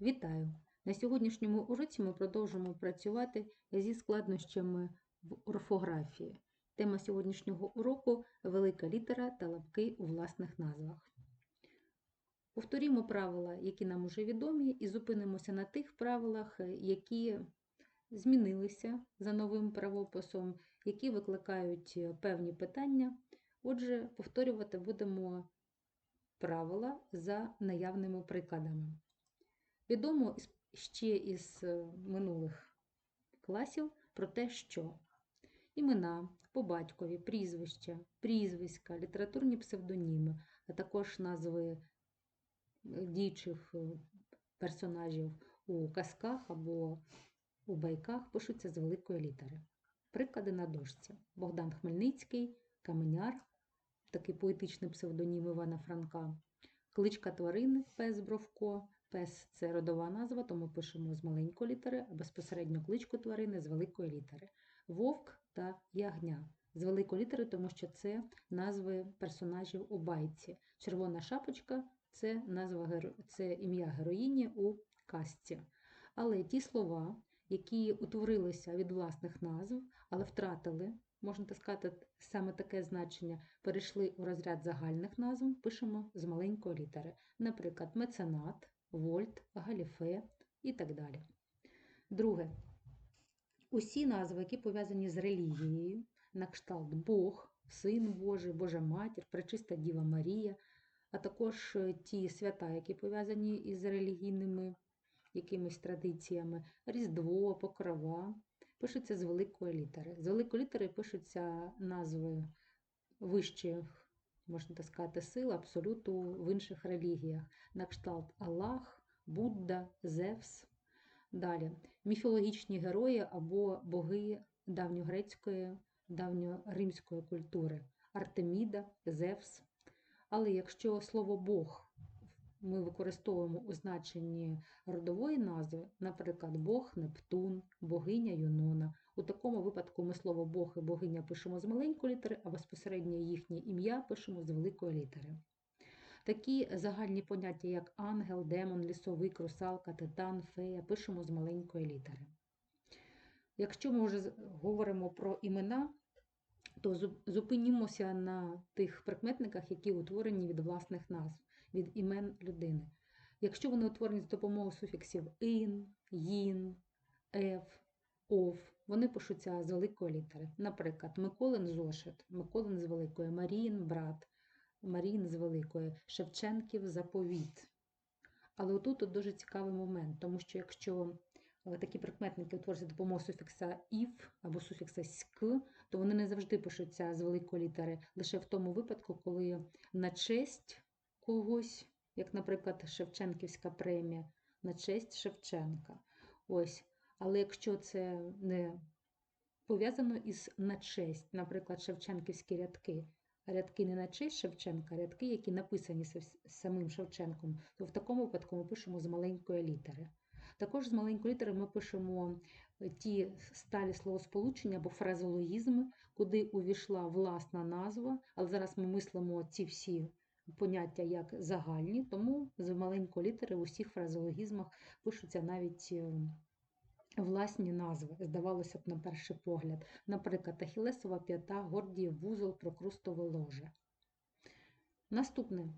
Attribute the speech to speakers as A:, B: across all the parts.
A: Вітаю! На сьогоднішньому уроці ми продовжимо працювати зі складнощами в орфографії. Тема сьогоднішнього уроку велика літера та лапки у власних назвах. Повторімо правила, які нам уже відомі, і зупинимося на тих правилах, які змінилися за новим правописом, які викликають певні питання. Отже, повторювати будемо правила за наявними прикладами. Відомо ще із е, минулих класів про те, що імена по батькові, прізвища, прізвиська, літературні псевдоніми, а також назви е, діючих е, персонажів у казках або у байках пишуться з великої літери. Приклади на дошці: Богдан Хмельницький, Каменяр, такий поетичний псевдонім Івана Франка, кличка тварини Пес Бровко. Пес це родова назва, тому пишемо з маленької літери, а безпосередньо кличку тварини з великої літери. Вовк та ягня з великої літери, тому що це назви персонажів у байці. Червона шапочка це назва це ім'я героїні у казці. Але ті слова, які утворилися від власних назв, але втратили, можна так сказати, саме таке значення, перейшли у розряд загальних назв, пишемо з маленької літери. Наприклад, меценат, вольт, галіфе і так далі. Друге. Усі назви, які пов'язані з релігією, на кшталт Бог, Син Божий, Божа Матір, Пречиста Діва Марія, а також е, ті свята, які пов'язані із релігійними якимись традиціями, Різдво, Покрова, пишуться з великої літери. З великої літери пишуться назви вищих, можна так сказати, сил абсолюту в інших релігіях, на кшталт Аллах, Будда, Зевс. Далі міфологічні герої або боги давньогрецької, давньоримської культури Артеміда, Зевс. Але якщо слово Бог ми використовуємо у значенні родової назви, наприклад, Бог Нептун, богиня Юнона, у такому випадку ми слово Бог і богиня пишемо з маленької літери, а безпосередньо їхнє ім'я пишемо з великої літери. Такі загальні поняття, як ангел, демон, лісовик, русалка, титан, фея, пишемо з маленької літери. Якщо ми вже говоримо про імена, то зупинімося на тих прикметниках, які утворені від власних назв, від імен людини. Якщо вони утворені з допомогою суфіксів ін, їн, ев, ов, вони пишуться з великої літери. Наприклад, Миколин зошит, Миколин з великої, Маріїн брат, Маріїн з великої, Шевченків заповіт. Але отут дуже цікавий момент, тому що якщо е, такі прикметники утворюються за допомогою суфікса «ів» або суфікса «ськ», то вони не завжди пишуться з великої літери, лише в тому випадку, коли на честь когось, як, наприклад, Шевченківська премія, на честь Шевченка. Ось. Але якщо це не пов'язано із на честь, наприклад, Шевченківські рядки, рядки не на честь Шевченка, а рядки, які написані самим Шевченком, то в такому випадку ми пишемо з маленької літери. Також з маленької літери ми пишемо е, ті сталі словосполучення або фразеологізми, куди увійшла власна назва, але зараз ми мислимо ці всі поняття як загальні, тому з маленької літери в усіх фразеологізмах пишуться навіть е, власні назви, здавалося б, на перший погляд. Наприклад, Ахілесова п'ята, Гордіїв вузол, Прокрустове ложе. Наступне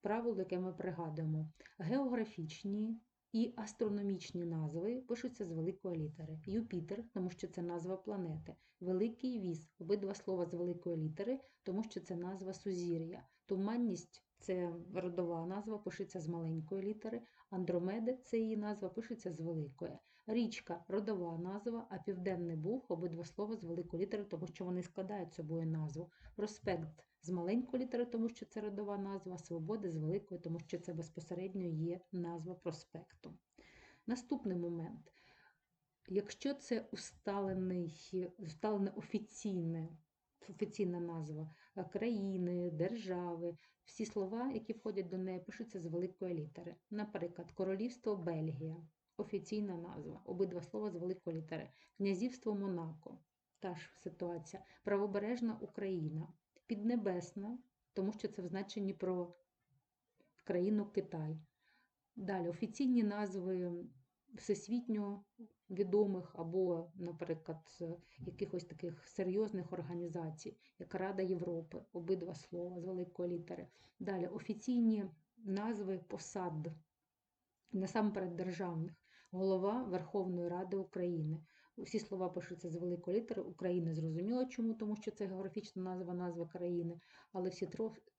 A: правило, яке ми пригадуємо: географічні і астрономічні назви пишуться з великої літери. Юпітер, тому що це назва планети. Великий віз, обидва слова з великої літери, тому що це назва сузір'я. Туманність це родова назва, пишеться з маленької літери. Андромеди це її назва, пишеться з великої. Річка родова назва, а Південний Буг обидва слова з великої літери, тому що вони складають собою назву. Проспект з маленької літери, тому що це родова назва, свободи з великої, тому що це безпосередньо є назва проспекту. Наступний момент. Якщо це усталений, усталене офіційне, офіційна назва е, країни, держави, всі слова, які входять до неї, пишуться з великої літери. Наприклад, Королівство Бельгія, офіційна назва, обидва слова з великої літери. Князівство Монако, та ж ситуація. Правобережна Україна, Піднебесна, тому що це в значенні про країну Китай. Далі офіційні назви всесвітньо відомих або, наприклад, якихось таких серйозних організацій, як Рада Європи, обидва слова з великої літери. Далі офіційні назви посад, насамперед державних, голова Верховної Ради України. Всі слова пишуться з великої літери. України зрозуміло чому, тому що це географічна назва, назва країни. Але всі,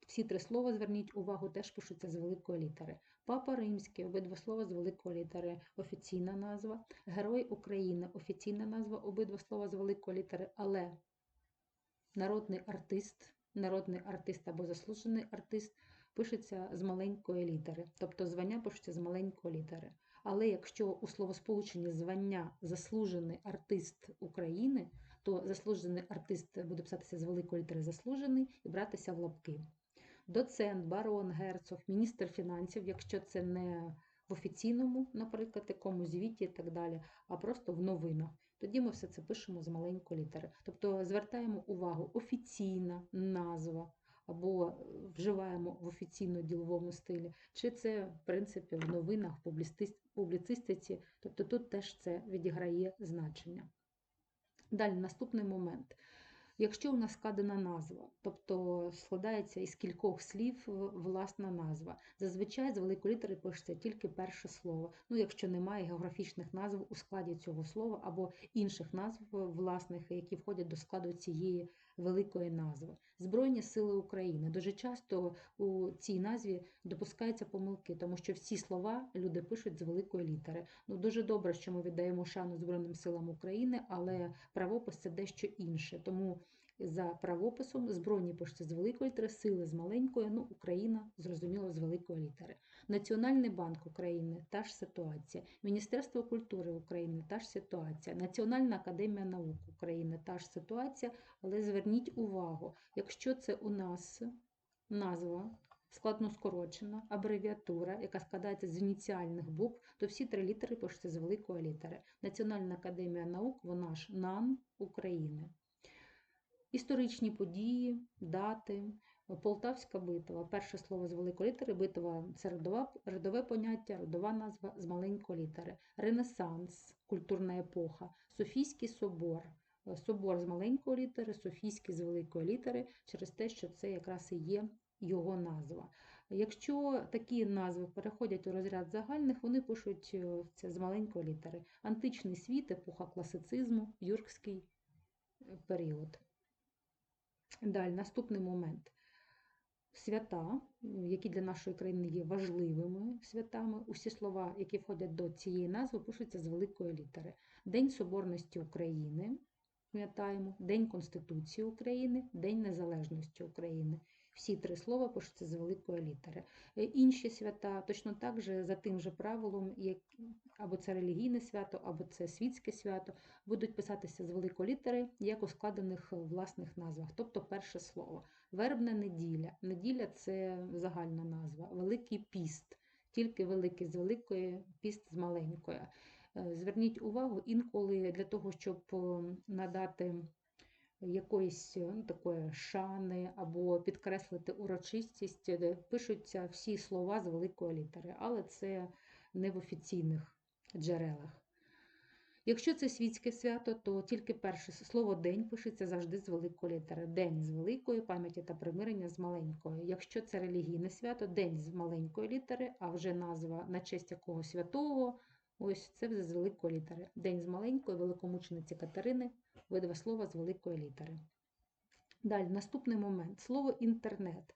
A: всі три слова, зверніть увагу, теж пишуться з великої літери. Папа Римський, обидва слова з великої літери, офіційна назва. Герой України, офіційна назва, обидва слова з великої літери, але народний артист, народний артист або заслужений артист пишеться з маленької літери, тобто звання пишеться з маленької літери. Але якщо у словосполученні звання заслужений артист України, то заслужений артист буде писатися з великої літери заслужений і братися в лапки. Доцент, барон, герцог, міністр фінансів, якщо це не в офіційному, наприклад, якомусь звіті і так далі, а просто в новинах. Тоді ми все це пишемо з маленької літери. Тобто звертаємо увагу офіційна назва або вживаємо в офіційно-діловому стилі, чи це, в принципі, в новинах, в публіцистиці, тобто тут теж це відіграє значення. Далі наступний момент. Якщо у нас складена назва, тобто складається із кількох слів власна назва, зазвичай з великої літери пишеться тільки перше слово. Ну, якщо немає географічних назв у складі цього слова або інших назв власних, які входять до складу цієї великої назви. Збройні сили України. Дуже часто у цій назві допускаються помилки, тому що всі слова люди пишуть з великої літери. Ну дуже добре, що ми віддаємо шану Збройним силам України, але правопис це дещо інше. Тому за правописом збройні пишуться з великої літери, сили з маленької, ну Україна зрозуміло з великої літери. Національний банк України та ж ситуація. Міністерство культури України та ж ситуація. Національна академія наук України та ж ситуація. Але зверніть увагу, якщо це у нас назва складно скорочена, абревіатура, яка складається з ініціальних букв, то всі три літери пишуться з великої літери. Національна академія наук, вона ж НАН України. Історичні події, дати, Полтавська битва. Перше слово з великої літери, битва це родова, родове поняття, родова назва з маленької літери. Ренесанс, культурна епоха, Софійський собор, собор з маленької літери, Софійський з великої літери, через те, що це якраз і є його назва. Якщо такі назви переходять у розряд загальних, вони пишуть е, це з маленької літери. Античний світ, епоха класицизму, юркський е, період. Далі, наступний момент. Свята, які для нашої країни є важливими святами, усі слова, які входять до цієї назви, пишуться з великої літери. День Соборності України, пам'ятаємо, День Конституції України, День Незалежності України. Всі три слова пишуться з великої літери. Е, інші свята точно так же за тим же правилом, як або це релігійне свято, або це світське свято, будуть писатися з великої літери, як у складених власних назвах, тобто перше слово. Вербна неділя. Неділя це загальна назва, Великий піст, тільки великий з великої, піст з маленької. Е, зверніть увагу, інколи для того, щоб надати якоїсь ну, такої шани або підкреслити урочистість, пишуться всі слова з великої літери, але це не в офіційних джерелах. Якщо це світське свято, то тільки перше слово день пишеться завжди з великої літери. День з великої пам'яті та примирення з маленької. Якщо це релігійне свято, день з маленької літери, а вже назва на честь якого святого, ось це вже з великої літери. День з маленької великомучениці Катерини, видва слова з великої літери. Далі, наступний момент слово інтернет.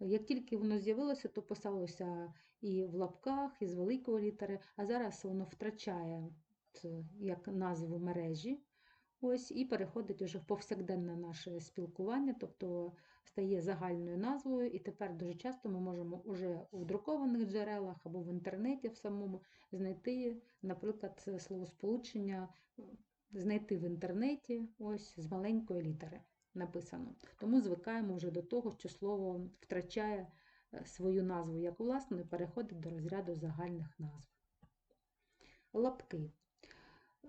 A: Як тільки воно з'явилося, то писалося і в лапках, і з великої літери, а зараз воно втрачає як назву мережі. Ось, І переходить уже в повсякденне наше спілкування, тобто стає загальною назвою, і тепер дуже часто ми можемо уже у друкованих джерелах або в інтернеті в самому знайти, наприклад, словосполучення, знайти в інтернеті ось з маленької літери написано. Тому звикаємо вже до того, що слово втрачає е, свою назву як власну і переходить до розряду загальних назв. Лапки.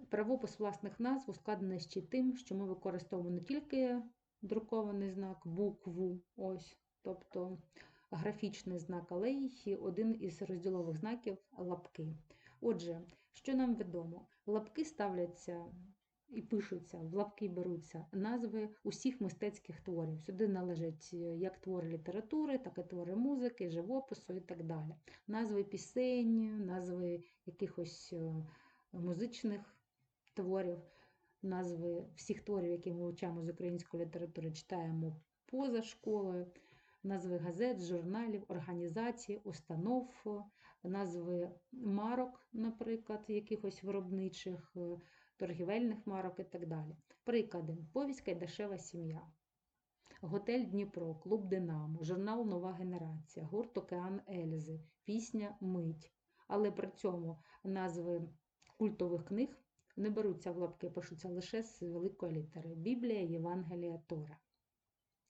A: Правопис власних назв ускладнений ще тим, що ми використовуємо не тільки друкований знак, букву, ось, тобто графічний знак алеї, один із розділових знаків лапки. Отже, що нам відомо? Лапки ставляться і пишуться, в лапки беруться назви усіх мистецьких творів. Сюди належать е, як твори літератури, так і твори музики, живопису і так далі. Назви пісень, назви якихось е, музичних творів, назви всіх творів, які ми вивчаємо з української літератури, читаємо поза школою, назви газет, журналів, організацій, установ, назви марок, наприклад, якихось виробничих, е, торгівельних марок і так далі. Приклади: Повість Кайдашева сім'я. Готель Дніпро, Клуб Динамо, журнал Нова генерація, гурт Океан Ельзи, пісня Мить. Але при цьому назви культових книг не беруться в лапки, пишуться лише з великої літери Біблія, Євангелія, Тора.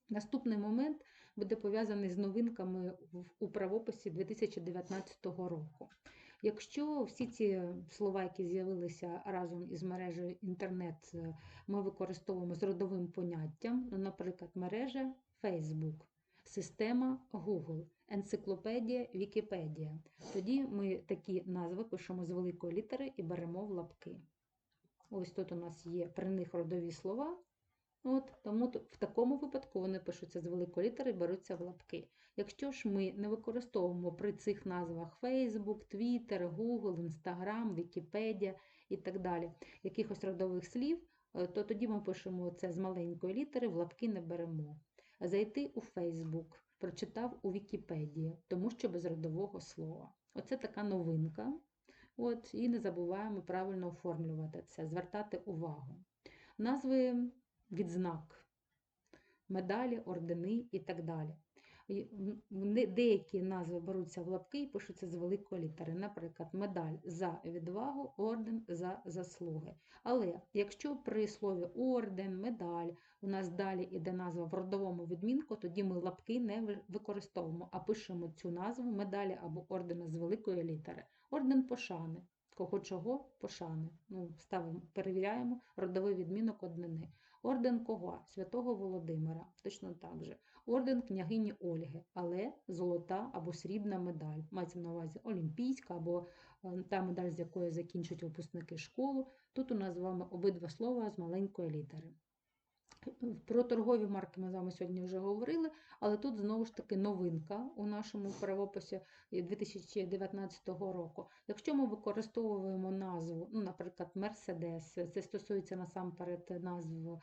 A: Наступний момент буде пов'язаний з новинками у правописі 2019 року. Якщо всі ці слова, які з'явилися разом із мережею інтернет, е, ми використовуємо з родовим поняттям, наприклад, мережа Facebook, система Google, енциклопедія Вікіпедія, тоді ми такі назви пишемо з великої літери і беремо в лапки. Ось тут у нас є при них родові слова. От, тому в такому випадку вони пишуться з великої літери і беруться в лапки. Якщо ж ми не використовуємо при цих назвах Facebook, Twitter, Google, Instagram, Wikipedia і так далі, якихось родових слів, е, то тоді ми пишемо це з маленької літери, в лапки не беремо. Зайти у Facebook, прочитав у Вікіпедії, тому що без родового слова. Оце така новинка. От, і не забуваємо правильно оформлювати це, звертати увагу. Назви відзнак, медалі, ордени і так далі. Деякі назви беруться в лапки і пишуться з великої літери. Наприклад, медаль за відвагу, орден за заслуги. Але якщо при слові орден, медаль у нас далі іде назва в родовому відмінку, тоді ми лапки не використовуємо, а пишемо цю назву медалі або ордена з великої літери. Орден пошани. Кого чого пошани. Ну, ставимо, перевіряємо родовий відмінок однини. Орден кого? Святого Володимира. Точно так же. Орден княгині Ольги, але золота або срібна медаль. Мається на увазі олімпійська або е, та медаль, з якої закінчують випускники школу. Тут у нас з вами обидва слова з маленької літери. Про торгові марки ми з вами сьогодні вже говорили, але тут знову ж таки новинка у нашому правописі 2019 року. Якщо ми використовуємо назву, ну, наприклад, Мерседес, це стосується насамперед назв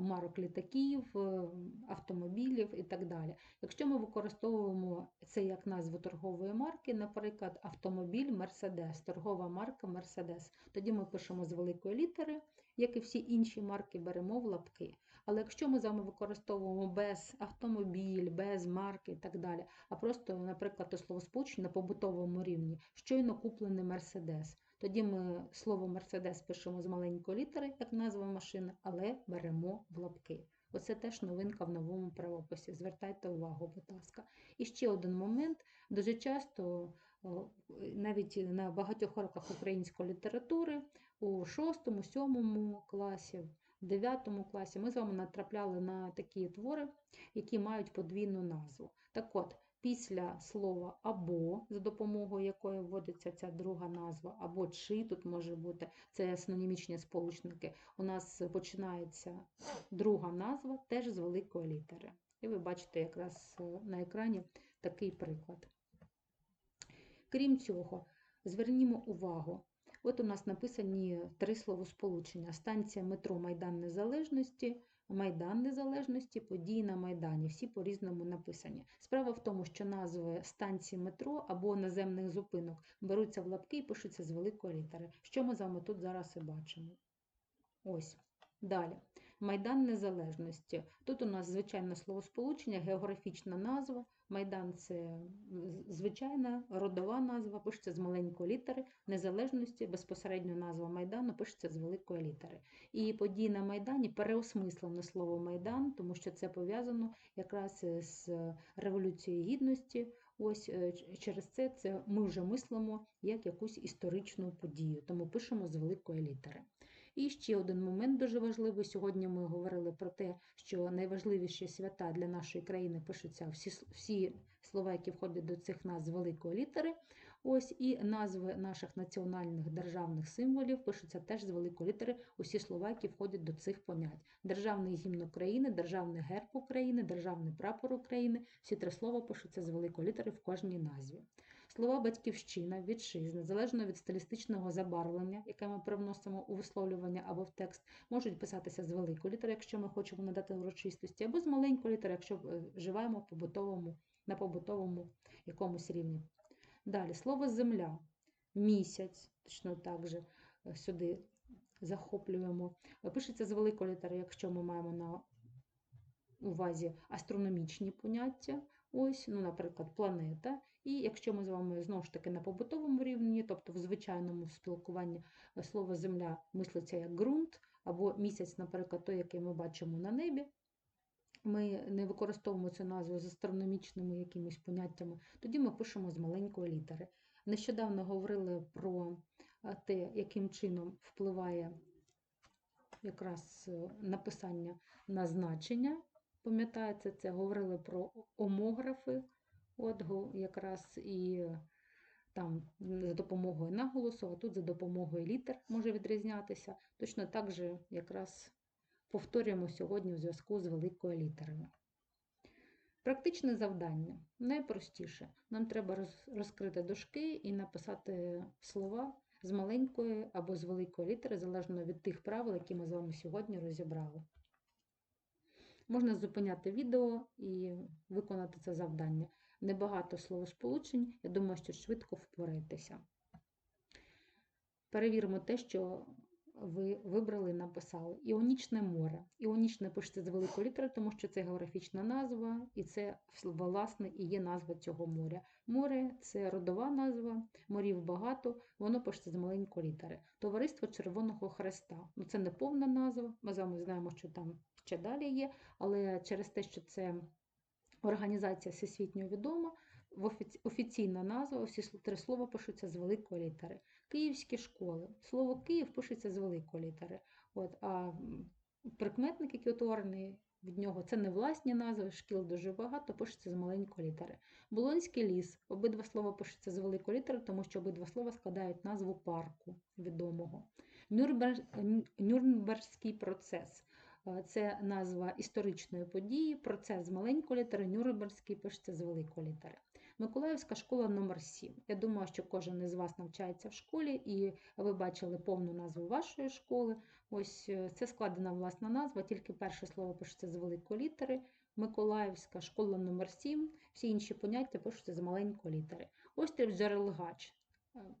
A: марок літаків, е, автомобілів і так далі. Якщо ми використовуємо це як назву торгової марки, наприклад, автомобіль Мерседес, торгова марка Мерседес, тоді ми пишемо з великої літери, як і всі інші марки, беремо в лапки. Але якщо ми з вами використовуємо без автомобіль, без марки і так далі, а просто, наприклад, то словосполучення на побутовому рівні, щойно куплений Мерседес, тоді ми слово Мерседес пишемо з маленької літери, як назва машини, але беремо в лапки. Оце теж новинка в новому правописі. Звертайте увагу, будь ласка. І ще один момент. Дуже часто, навіть на багатьох уроках української літератури, у 6, 7 класі, 9 класі ми з вами натрапляли на такі твори, які мають подвійну назву. Так от, після слова або, за допомогою якої вводиться ця друга назва, або чи тут може бути, це синонімічні сполучники, у нас починається друга назва теж з великої літери. І ви бачите якраз е, на екрані такий приклад. Крім цього, звернімо увагу. От у нас написані три словосполучення: станція метро Майдан Незалежності, Майдан Незалежності, події на Майдані. Всі по-різному написані. Справа в тому, що назви станції метро або наземних зупинок беруться в лапки і пишуться з великої літери. Що ми з вами тут зараз і бачимо? Ось. Далі. Майдан Незалежності. Тут у нас звичайне словосполучення, географічна назва. Майдан це звичайна родова назва, пишеться з маленької літери. Незалежності, безпосередньо назва Майдану пишеться з великої літери. І події на Майдані переосмислене слово Майдан, тому що це пов'язано якраз з Революцією Гідності. Ось е, через це, це ми вже мислимо як якусь історичну подію, тому пишемо з великої літери. І ще один момент дуже важливий. Сьогодні ми говорили про те, що найважливіші свята для нашої країни пишуться всі, всі слова, які входять до цих назв великої літери. Ось і назви наших національних державних символів пишуться теж з великої літери усі слова, які входять до цих понять. Державний гімн України, державний герб України, державний прапор України. Всі три слова пишуться з великої літери в кожній назві. Слова батьківщина, вітчизна, залежно від стилістичного забарвлення, яке ми привносимо у висловлювання або в текст, можуть писатися з великої літери, якщо ми хочемо надати урочистості, або з маленької літери, якщо е, вживаємо побутовому, на побутовому якомусь рівні. Далі слово земля, місяць, точно так же е, сюди захоплюємо. Е, Пишеться з великої літери, якщо ми маємо на увазі астрономічні поняття. Ось, ну, наприклад, планета. І якщо ми з вами знову ж таки на побутовому рівні, тобто в звичайному спілкуванні е, слово земля мислиться як ґрунт, або місяць, наприклад, той, який ми бачимо на небі, ми не використовуємо цю назву з астрономічними якимись поняттями, тоді ми пишемо з маленької літери. Нещодавно говорили про е, те, яким чином впливає якраз е, написання на значення. Пам'ятаєте, це говорили про омографи, от якраз і там за допомогою наголосу, а тут за допомогою літер може відрізнятися. Точно так же якраз повторюємо сьогодні у зв'язку з великою літерою. Практичне завдання найпростіше. Нам треба розкрити дужки і написати слова з маленької або з великої літери, залежно від тих правил, які ми з вами сьогодні розібрали. Можна зупиняти відео і виконати це завдання. Небагато словосполучень, я думаю, що швидко впораєтеся. Перевіримо те, що ви вибрали написали. Іонічне море. Іонічне пишеться з великої літери, тому що це географічна назва, і це власне і є назва цього моря. Море це родова назва, морів багато, воно пишеться з маленької літери. Товариство Червоного Хреста. Ну, це не повна назва. Ми з вами знаємо, що там ще далі є, але через те, що це організація всесвітньо відома, офіційна назва, всі три слова пишуться з великої літери. Київські школи. Слово Київ пишеться з великої літери. От, а прикметник, який утворений від нього, це не власні назви, шкіл дуже багато, пишеться з маленької літери. Болонський ліс. Обидва слова пишуться з великої літери, тому що обидва слова складають назву парку відомого. Нюрнберзький процес. Е, Це назва історичної події, процес з маленької літери, Нюрнберзький пишеться з великої літери. Миколаївська школа номер 7. Я думаю, що кожен із вас навчається в школі, і ви бачили повну назву вашої школи. Ось е, це складена власна назва, тільки перше слово пишеться з великої літери. Миколаївська школа номер 7. Всі інші поняття пишуться з маленької літери. Острів Джерелгач.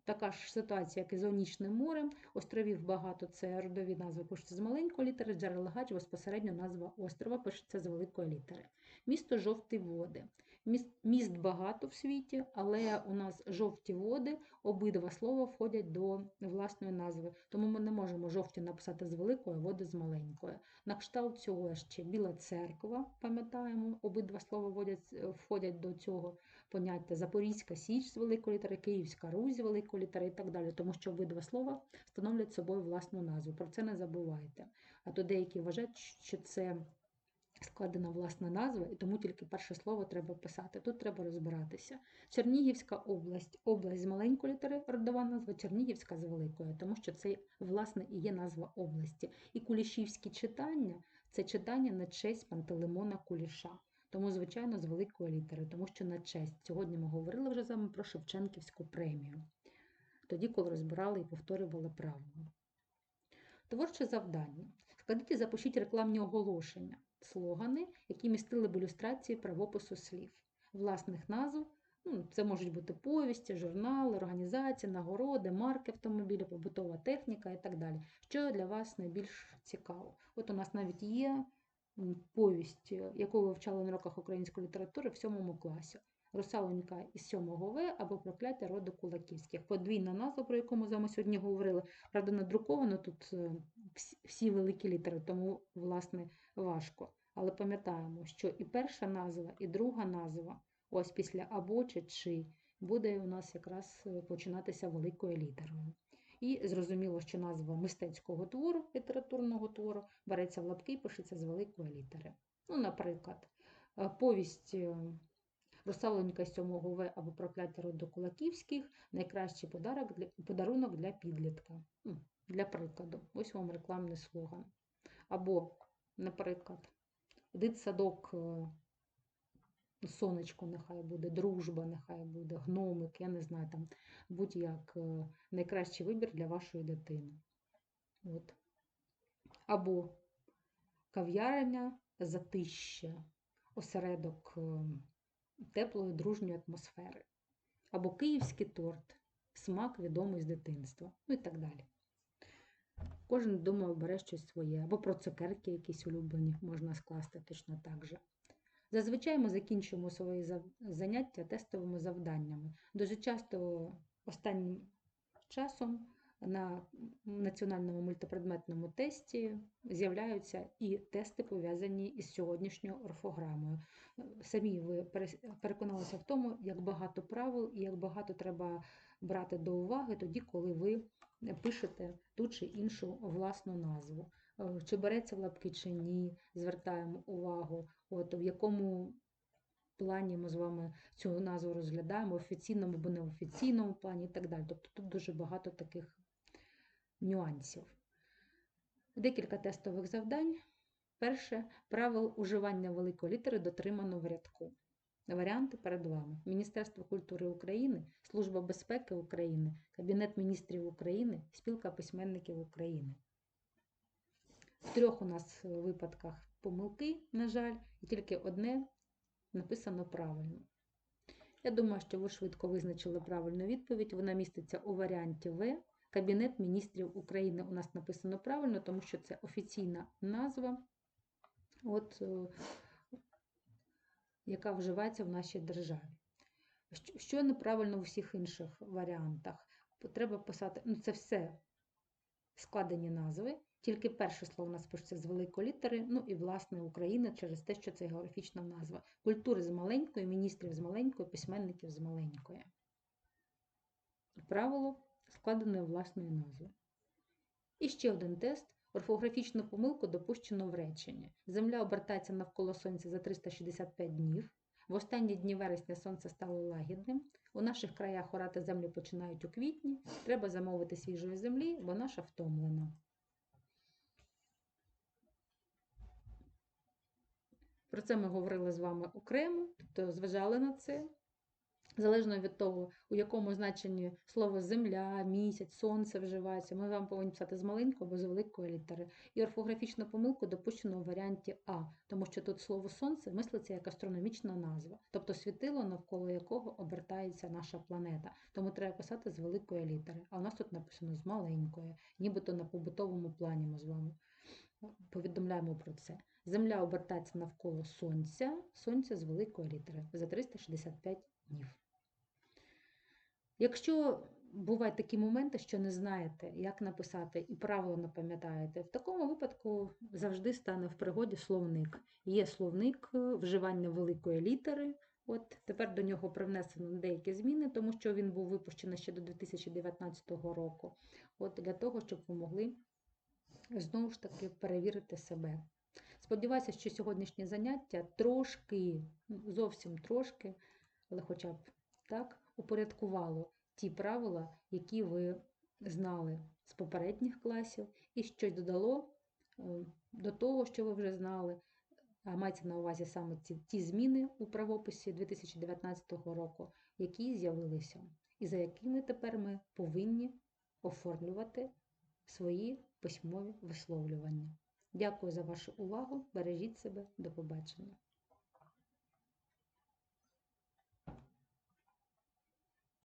A: Така ж ситуація, як і з Онічним морем. Островів багато, це родові назви пишуться з маленької літери. Джерелгач безпосередньо назва острова пишеться з великої літери. Місто Жовті води. Міст, міст багато в світі, але у нас жовті води, обидва слова входять до власної назви. Тому ми не можемо жовті написати з великої, води з маленької. На кшталт цього ще Біла церква, пам'ятаємо, обидва слова входять до цього поняття Запорізька Січ з великої літери, Київська Русь з великої літери і так далі, тому що обидва слова становлять собою власну назву. Про це не забувайте. А то деякі вважають, що це складена власна назва, і тому тільки перше слово треба писати. Тут треба розбиратися. Чернігівська область. Область з маленької літери, родова назва, Чернігівська з великої, тому що це, власне, і є назва області. І кулішівські читання це читання на честь Пантелеймона Куліша. Тому, звичайно, з великої літери, тому що на честь. Сьогодні ми говорили вже з вами про Шевченківську премію. Тоді, коли розбирали і повторювали правила. Творче завдання. Складіть і запишіть рекламні оголошення, слогани, які містили б ілюстрації правопису слів, власних назв. Ну, це можуть бути повісті, журнали, організації, нагороди, марки автомобілів, побутова техніка і так далі. Що для вас найбільш цікаво? От у нас навіть є повість, е, яку вивчали на уроках української літератури в сьомому класі. Русалонька із 7 В або прокляття роду кулаківських. Подвійна назва, про яку ми з вами сьогодні говорили. Правда, надруковано тут е, всі- великі літери, тому, власне, важко. Але пам'ятаємо, що і перша назва, і друга назва, ось після або чи чи, буде у нас якраз е, починатися великою літерою. І зрозуміло, що назва мистецького твору, літературного твору, береться в лапки і пишеться з великої літери. Ну, наприклад, е, повість е, Русалонька 7 В або прокляття роду Кулаківських найкращий подарок для, подарунок для підлітка. Для прикладу, ось вам рекламний слоган. Або, наприклад, дитсадок, е, сонечко нехай буде, дружба нехай буде, гномик, я не знаю, там будь-як е, найкращий вибір для вашої дитини. От. Або кав'ярня затища, осередок е, теплої дружньої атмосфери. Або київський торт, смак відомий з дитинства, ну і так далі. Кожен вдома обере щось своє, або про цукерки якісь улюблені можна скласти точно так же. Зазвичай ми закінчуємо свої заняття тестовими завданнями. Дуже часто останнім часом на національному мультипредметному тесті з'являються і тести, пов'язані із сьогоднішньою орфограмою. Самі ви переконалися в тому, як багато правил і як багато треба брати до уваги тоді, коли ви пишете ту чи іншу власну назву. Е, Чи береться в лапки, чи ні, звертаємо увагу, от в якому плані ми з вами цю назву розглядаємо, в офіційному або не в офіційному плані і так далі. Тобто тут дуже багато таких нюансів. Декілька тестових завдань. Перше правил уживання великої літери дотримано в рядку. Варіанти перед вами. Міністерство культури України, Служба безпеки України, Кабінет міністрів України, Спілка письменників України. В трьох у нас випадках помилки, на жаль, і тільки одне написано правильно. Я думаю, що ви швидко визначили правильну відповідь. Вона міститься у варіанті В. Кабінет міністрів України у нас написано правильно, тому що це офіційна назва, от, е, яка вживається в нашій державі. Що- неправильно у всіх інших варіантах? Треба писати, ну це все складені назви, тільки перше слово у нас пишеться з великої літери, ну і власне Україна через те, що це географічна назва. Культури з маленької, міністрів з маленької, письменників з маленької. Правило складеної власної назви. І ще один тест. Орфографічну помилку допущено в реченні. Земля обертається навколо сонця за 365 днів. В останні дні вересня сонце стало лагідним. У наших краях орати землю починають у квітні. Треба замовити свіжої землі, бо наша втомлена. Про це ми говорили з вами окремо, тобто зважали на це. Залежно від того, у якому значенні слово земля, місяць, сонце вживається, ми вам повинні писати з маленької або з великої літери. І орфографічну помилку допущено у варіанті А, тому що тут слово сонце мислиться як астрономічна назва, тобто світило, навколо якого обертається наша планета. Тому треба писати з великої літери. А у нас тут написано з маленької, нібито на побутовому плані ми з вами повідомляємо про це. Земля обертається навколо сонця, сонця з великої літери за 365 днів. Якщо бувають такі моменти, що не знаєте, як написати і правило не пам'ятаєте, в такому випадку завжди стане в пригоді словник. Є словник е, вживання великої літери. От тепер до нього привнесено деякі зміни, тому що він був випущений ще до 2019 року. От для того, щоб ви могли знову ж таки перевірити себе. Сподіваюся, що сьогоднішнє заняття трошки, ну, зовсім трошки, але хоча б так, упорядкувало ті правила, які ви знали з попередніх класів, і щось додало е, до того, що ви вже знали. А мається на увазі саме ці, ті зміни у правописі 2019 року, які з'явилися, і за якими тепер ми повинні оформлювати свої письмові висловлювання. Дякую за вашу увагу. Бережіть себе. До побачення.